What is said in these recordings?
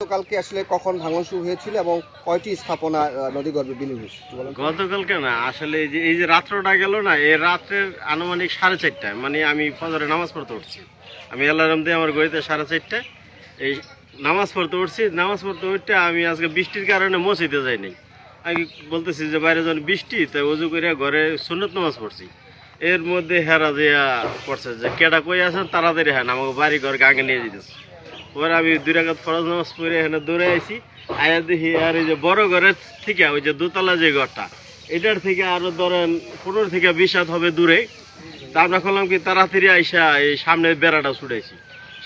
গতকালকে আসলে কখন ভাঙন শুরু হয়েছিল এবং কয়টি স্থাপনা নদীগর্ভে বিলীন হয়েছে? গতকালকে না, আসলে যে, এই যে রাত্রটা গেল না, এই রাত্রের আনুমানিক সাড়ে চারটায় মানে আমি ফজরে নামাজ পড়তে উঠছি। আমি অ্যালার্ম দিয়ে আমার গড়িতে সাড়ে চারটায়, এই নামাজ পড়তে উঠছি। নামাজ পড়তে উঠতে আমি আজকে বৃষ্টির কারণে মসজিদে যাইনি আমি বলতেছি যে, বাইরে যখন বৃষ্টি তাই অজু করে ঘরে সুন্নত নামাজ পড়ছি। এর মধ্যে হেরা যে পড়ছে যে, কেডা কই আছেন, তাড়াতাড়ি হ্যাঁ আমাকে বাড়ি ঘর গাঙে নিয়ে যেতেছে পরে আমি দুই রাখাত ফরজ নামাজ পড়ে এখানে দৌড়ে আইছি, আয়া দেখি আর এই যে বড় ঘরের থেকে, ওই যে দোতলা যে ঘরটা, এটার থেকে আরও ধরেন পনেরো থেকে বিশ হাত হবে দূরে। তা আমরা করলাম কি, তাড়াতাড়ি আইসা এই সামনের বেড়াটা ছুটাইছি।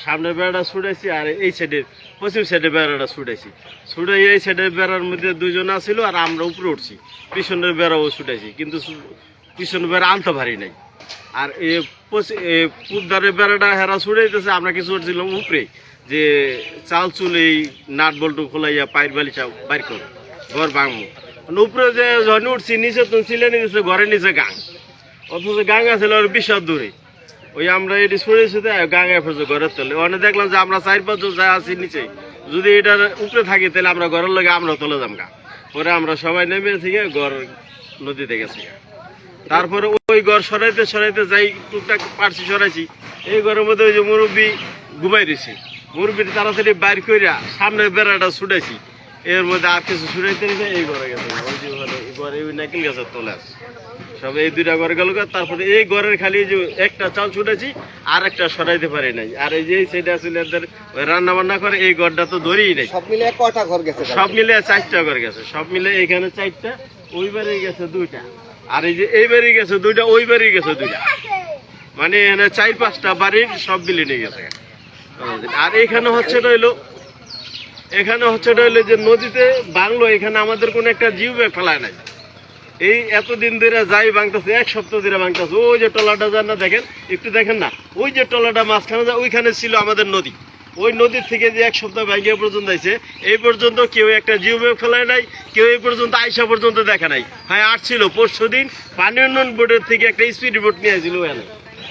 সামনের বেড়াটা ছুটাইছি আর এই সাইডে পশ্চিম সাইডে বেড়াটা ছুটাইছি। ছুটাই এই সাইডের বেড়ার মধ্যে দুজন আছিল আর আমরা উপরে উঠছি। পিছনের বেড়াও ছুটাইছি, কিন্তু পিছনের বেড়া আনতে পারি নাই। আর এই পশ্চি- এই পূবদারের বেড়াটা হেরা ছুটাইতেছে, আমরা কিছু উঠছিলাম উপরে। যে চাল চুল এই নাট বল্টু খোলাইয়া পায়ের বালিচা বাইর কর, ঘর ভাঙবো উপরে যে যখন উঠছি, নিচে তো ছিলে নিচে, ঘরের নিচে গাং। অথচ গাং আছে ওর বিশাল দূরে। ওই আমরা এটি সরে সুতে গাঙে ফেলছে ঘরের তলে। ওখানে দেখলাম যে আমরা চার পাঁচজন যা আছি নিচে। যদি এটার উপরে থাকি, তাহলে আমরা ঘরের লগে আমরা তলে যাম গা। পরে আমরা সবাই নেমে থেকে ঘর নদীতে গেছি গা। তারপরে ওই ঘর সরাইতে সরাইতে যাই, টুকটাক পারছি সরাইছি। এই ঘরের মধ্যে ওই যে মুরব্বী ঘুমাই রয়েছে। মুরব্বী তাড়াতাড়ি বাইর কইরা সামনে বেড়াটা ছুটাইছি। এর মধ্যে আর কিছু ছুটাইতে এই ঘরে গেছে ওই এই ঘরে ওই নাইকেল গাছের তলে আছে। সব এই দুইটা ঘরে গেল তারপরে এই ঘরের খালি যে একটা চাল ছুটেছি আর একটা সরাইতে পারি নাই। আর এই যে সেটা ছিল এদের রান্না বান্না করে এই ঘরটা তো ধরেই নাই। সব মিলে কয়টা ঘর গেছে সব মিলে চারটা ঘর গেছে। সব মিলে এখানে চারটা ওই বাড়ি গেছে দুইটা। আর এই যে এই বাড়ি গেছে দুইটা ওই বাড়ি গেছে দুইটা। মানে এখানে চার পাঁচটা বাড়ির সব মিলে নিয়ে গেছে। আর এখানে হচ্ছে রইল, এখানে হচ্ছে রইল যে নদীতে বাংলো, এখানে আমাদের কোনো একটা জিও ব্যাগ ফেলায় নাই। এই এতদিন ধরে যাই ভাঙতেছে এক সপ্তাহ ধরে ভাঙতেছে ওই যে টলাটা যান না, দেখেন, একটু দেখেন না। ওই যে টলাটা মাঝখানে যায়, ওইখানে ছিল আমাদের নদী। ওই নদীর থেকে যে এক সপ্তাহ ভাঙিয়ে পর্যন্ত আইছে, এই পর্যন্ত কেউ একটা জিও ব্যাগ ফেলায় নাই, কেউ এই পর্যন্ত আইসা পর্যন্ত দেখা নাই। হ্যাঁ আসছিল পরশু দিন পানি উন্নয়ন বোর্ডের থেকে একটা স্পিড বোট নিয়ে আসছিল ওখানে।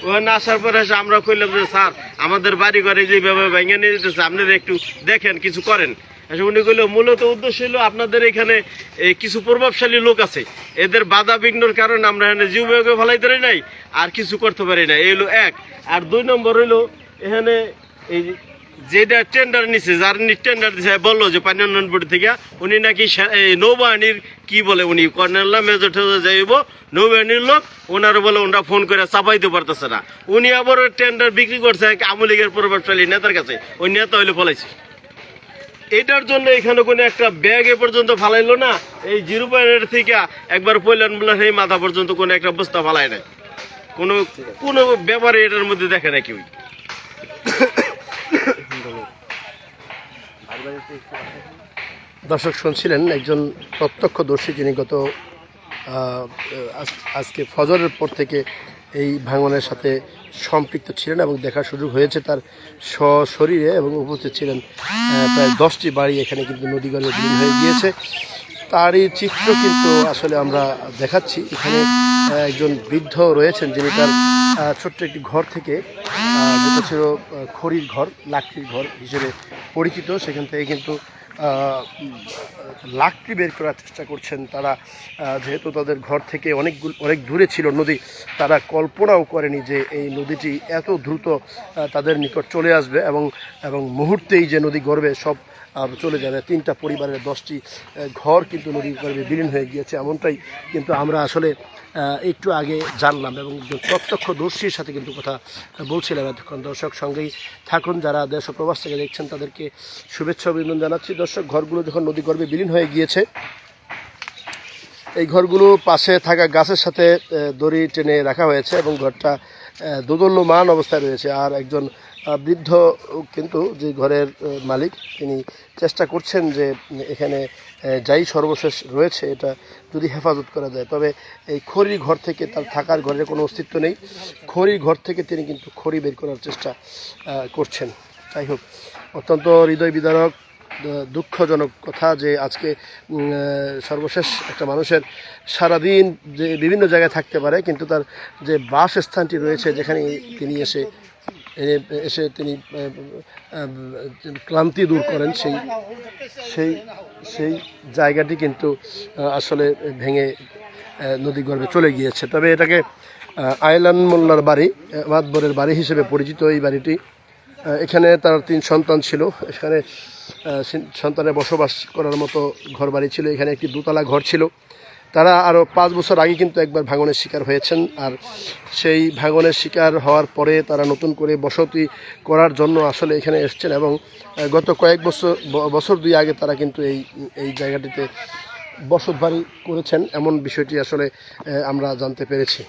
ওখানে আসার পরে এসে আমরা কইলাম যে, স্যার, আমাদের বাড়ি ঘরে যেভাবে ভেঙে নিয়ে যেতেছে, আপনারা একটু দেখেন, কিছু করেন। উনি কইলো, মূলত উদ্দেশ্য হলো আপনাদের এখানে কিছু প্রভাবশালী লোক আছে। এদের বাধা বিঘ্নর কারণে আমরা এখানে জীবকে পারি নাই, আর কিছু করতে পারি না এই হলো এক। আর দুই নম্বর হইল, এখানে এই যেটা টেন্ডার নিছে, যার টেন্ডার দিছে বলল যে পানি উন্নয়ন বোর্ড থেকে উনি নাকি নৌবাহিনীর কি বলে উনি, কর্নেল মেজর টেজর যাইব নৌবাহিনীর লোক ওনার বলে ওনারা ফোন করে চাপাইতে পারতেছে না। উনি আবার টেন্ডার বিক্রি করছে আওয়ামী লীগের প্রভাবশালী নেতার কাছে, ওই নেতা হইলে ফলাইছে। এটার জন্য এখানে কোনো একটা ব্যাগ এ পর্যন্ত ফালাইলো না, এই জিরো পয়েন্টের থেকে একবার পয়লান বলার এই মাথা পর্যন্ত কোনো একটা বস্তা ফালায় নাই। কোনো কোনো ব্যাপারে এটার মধ্যে দেখে না কেউ দর্শক শুনছিলেন একজন প্রত্যক্ষদর্শী যিনি গত আজ- আজকে ফজরের পর থেকে এই ভাঙনের সাথে সম্পৃক্ত ছিলেন এবং দেখার সুযোগ হয়েছে তার সশরীরে এবং উপস্থিত ছিলেন প্রায় দশটি বাড়ি এখানে কিন্তু নদীগর্ভে বিলীন হয়ে গিয়েছে। তারই চিত্র কিন্তু আসলে আমরা দেখাচ্ছি। এখানে একজন বৃদ্ধ রয়েছেন যিনি তার ছোট্ট একটি ঘর থেকে যেটা ছিল খড়ির ঘর, লাকড়ির ঘর হিসেবে পরিচিত। সেখান থেকে কিন্তু লাকড়ি বের করার চেষ্টা করছেন তারা। যেহেতু তাদের ঘর থেকে অনেক অনেক দূরে ছিল নদী, তারা কল্পনাও করেনি যে এই নদীটি এত দ্রুত তাদের নিকট চলে আসবে এবং এবং মুহূর্তেই যে নদী গর্বে সব চলে যাবে। তিনটা পরিবারের দশটি ঘর কিন্তু নদীর গর্বে বিলীন হয়ে গিয়েছে, এমনটাই কিন্তু আমরা আসলে একটু আগে জানলাম এবং প্রত্যক্ষদর্শীর সাথে কিন্তু কথা বলছিলাম এতক্ষণ। দর্শক সঙ্গেই থাকুন, যারা দেশ ও প্রবাস থেকে দেখছেন, তাদেরকে শুভেচ্ছা অভিনন্দন জানাচ্ছি। দর্শক, ঘরগুলো যখন নদী গর্বে বিলীন হয়ে গিয়েছে, এই ঘরগুলো পাশে থাকা গাছের সাথে দড়ি টেনে রাখা হয়েছে এবং ঘরটা দোদল্যমান অবস্থায় রয়েছে। আর একজন বৃদ্ধ কিন্তু যে ঘরের মালিক, তিনি চেষ্টা করছেন যে এখানে যাই সর্বশেষ রয়েছে, এটা যদি হেফাজত করা যায়। তবে এই খড়ির ঘর থেকে তার থাকার ঘরের কোনো অস্তিত্ব নেই। খড়ির ঘর থেকে তিনি কিন্তু খড়ি বের করার চেষ্টা করছেন। যাই হোক, অত্যন্ত হৃদয় বিদারক দুঃখজনক কথা যে আজকে সর্বশেষ একটা মানুষের সারাদিন যে বিভিন্ন জায়গায় থাকতে পারে, কিন্তু তার যে বাসস্থানটি রয়েছে, যেখানে তিনি এসে এসে তিনি ক্লান্তি দূর করেন, সেই সেই সেই জায়গাটি কিন্তু আসলে ভেঙে নদী গর্ভে চলে গিয়েছে। তবে এটাকে আয়লান মোল্লার বাড়ি, মাতবরের বাড়ি হিসেবে পরিচিত এই বাড়িটি এখানে তার তিন সন্তান ছিল। এখানে সন্তানের বসবাস করার মতো ঘর বাড়ি ছিল, এখানে একটি দোতলা ঘর ছিল। তারা আরও পাঁচ বছর আগে কিন্তু একবার ভাঙনের শিকার হয়েছেন, আর সেই ভাঙনের শিকার হওয়ার পরে তারা নতুন করে বসতি করার জন্য আসলে এখানে এসছেন এবং গত কয়েক বছর বছর দুই আগে তারা কিন্তু এই এই জায়গাটিতে বসত বাড়ি করেছেন, এমন বিষয়টি আসলে আমরা জানতে পেরেছি।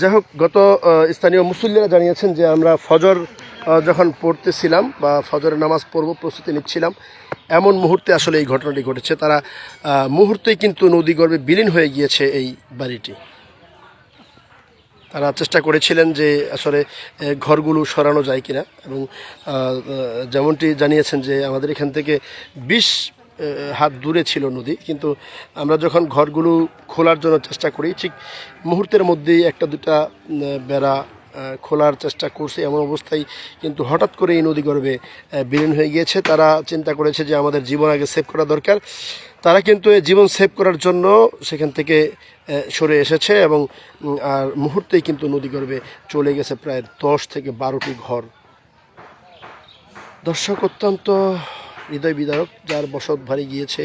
যাই হোক, গত স্থানীয় মুসল্লিরা জানিয়েছেন যে আমরা ফজর যখন পড়তেছিলাম বা ফজরের নামাজ পড়ব, প্রস্তুতি নিচ্ছিলাম, এমন মুহূর্তে আসলে এই ঘটনাটি ঘটেছে। তারা মুহূর্তেই কিন্তু নদীগর্ভে বিলীন হয়ে গিয়েছে এই বাড়িটি। তারা চেষ্টা করেছিলেন যে আসলে ঘরগুলো সরানো যায় কিনা এবং যেমনটি জানিয়েছেন যে আমাদের এখান থেকে বিশ হাত দূরে ছিল নদী। কিন্তু আমরা যখন ঘরগুলো খোলার জন্য চেষ্টা করি, ঠিক মুহূর্তের মধ্যেই একটা দুটা বেড়া খোলার চেষ্টা করছে এমন অবস্থায় কিন্তু হঠাৎ করে এই নদী আহ, বিলীন হয়ে গিয়েছে। তারা চিন্তা করেছে যে আমাদের জীবন আগে সেভ করা দরকার। তারা কিন্তু জীবন সেভ করার জন্য সেখান থেকে সরে এসেছে এবং আর মুহূর্তেই কিন্তু নদী গর্ভে চলে গেছে প্রায় দশ থেকে বারোটি ঘর। দর্শক অত্যন্ত হৃদয় বিদারক যার বসত ভারী গিয়েছে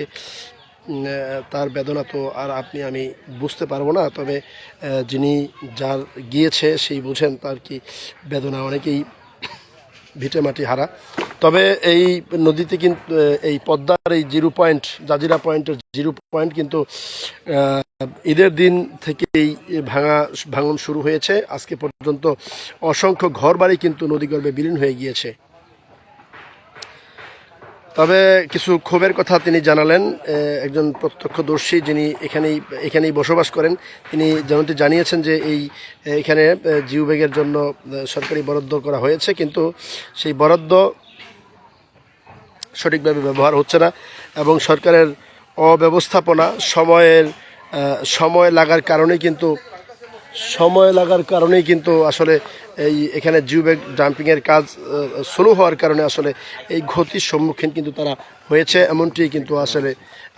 তার বেদনা তো আর আপনি, আমি বুঝতে পারব না। তবে যিনি যার গিয়েছে, সেই বুঝেন তার কি বেদনা। অনেকেই ভিটে মাটি হারা। তবে এই নদীতে কিন্তু এই পদ্মার এই জিরো পয়েন্ট, জাজিরা পয়েন্টের জিরো পয়েন্ট কিন্তু ঈদের দিন থেকেই ভাঙা, ভাঙন শুরু হয়েছে। আজকে পর্যন্ত অসংখ্য ঘরবাড়ি কিন্তু নদীগর্ভে বিলীন হয়ে গিয়েছে। তবে কিছু ক্ষোভের কথা তিনি জানালেন একজন প্রত্যক্ষদর্শী যিনি এখানেই এখানেই বসবাস করেন, তিনি যেমনটি জানিয়েছেন যে এই এখানে জিও জন্য সরকারি বরাদ্দ করা হয়েছে, কিন্তু সেই বরাদ্দ সঠিকভাবে ব্যবহার হচ্ছে না এবং সরকারের অব্যবস্থাপনা সময়ের সময় লাগার কারণে কিন্তু সময় লাগার কারণেই কিন্তু আসলে এই এখানে জিও ব্যাগ ডাম্পিংয়ের কাজ স্লো হওয়ার কারণে আসলে এই ক্ষতির সম্মুখীন কিন্তু তারা হয়েছে, এমনটি কিন্তু আসলে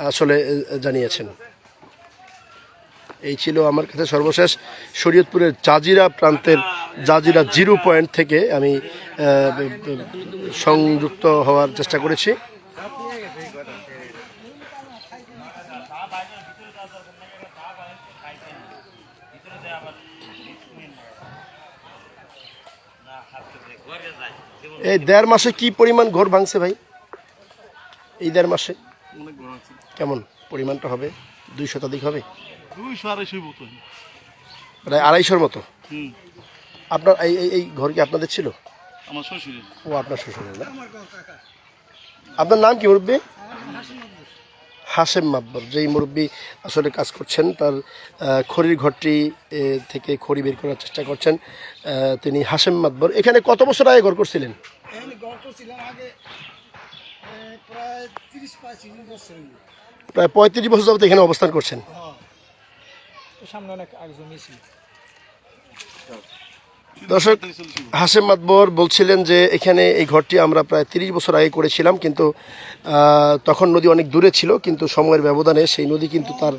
আসলে জানিয়েছেন। এই ছিল আমার কাছে সর্বশেষ। শরীয়তপুরের জাজিরা প্রান্তের জাজিরা জিরো পয়েন্ট থেকে আমি সংযুক্ত হওয়ার চেষ্টা করেছি। এই দেড় মাসে কি পরিমাণ ঘর ভাঙছে ভাই? এই দেড় মাসে? অনেক বড় আছে কেমন? পরিমাণটা হবে? দুই শতাধিক হবে? দুইশো আড়াইশোর মতো প্রায় আড়াইশোর মতো? আপনার এই এই- এই ঘর কি আপনাদের ছিল? আমার শ্বশুরের। ও আপনার শ্বশুরের না? আপনার নাম কি মুরব্বী? হাসেম মাব্বর যেই মুরব্বী আসলে কাজ করছেন তার খড়ির ঘরটি থেকে খড়ি বের করার চেষ্টা করছেন তিনি হাসেম মাতবর। এখানে কত বছর আগে ঘর করছিলেন? প্রায় পঁয়ত্রিশ বছর যাবত এখানে অবস্থান করছেন। হ্যাঁ। সামনে অনেক আগে জমি ছিল দর্শক, হাসেম মাতবর বলছিলেন যে এখানে এই ঘরটি আমরা প্রায় তিরিশ বছর আগে করেছিলাম, কিন্তু তখন নদী অনেক দূরে ছিল, কিন্তু সময়ের ব্যবধানে সেই নদী কিন্তু তার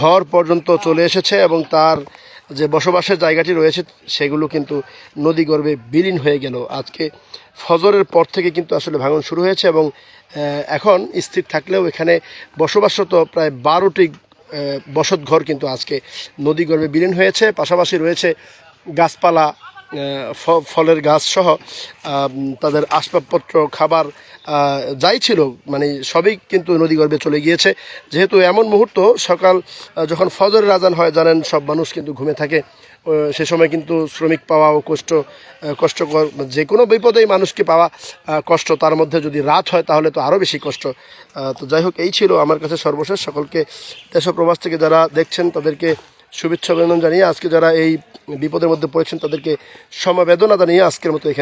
ঘর পর্যন্ত চলে এসেছে এবং তার যে বসবাসের জায়গাটি রয়েছে, সেগুলো কিন্তু নদী গর্ভে বিলীন হয়ে গেল। আজকে ফজরের পর থেকে কিন্তু আসলে ভাঙন শুরু হয়েছে এবং এখন স্থির থাকলেও এখানে বসবাসরত প্রায় বারোটি বসত ঘর কিন্তু আজকে নদী গর্ভে বিলীন হয়েছে। পাশাপাশি রয়েছে গাছপালা ফলের গাছ সহ তাদের আসবাবপত্র, খাবার যাই ছিল মানে সবই কিন্তু নদীগর্ভে চলে গিয়েছে। যেহেতু এমন মুহূর্ত, সকাল যখন ফজরের রাজান হয়, জানেন, সব মানুষ কিন্তু ঘুমে থাকে। সে সময় কিন্তু শ্রমিক পাওয়াও কষ্ট কষ্টকর যে কোনো বিপদেই মানুষকে পাওয়া কষ্ট। তার মধ্যে যদি রাত হয়, তাহলে তো আরও বেশি কষ্ট। তো যাই হোক, এই ছিল আমার কাছে সর্বশেষ। সকলকে দেশ ও প্রবাস থেকে যারা দেখছেন, তাদেরকে শুভেচ্ছা অভিনন্দন জানিয়ে আজকে যারা এই বিপদের মধ্যে পড়েছেন তাদেরকে সমবেদনা জানিয়ে আজকের মতো এখানে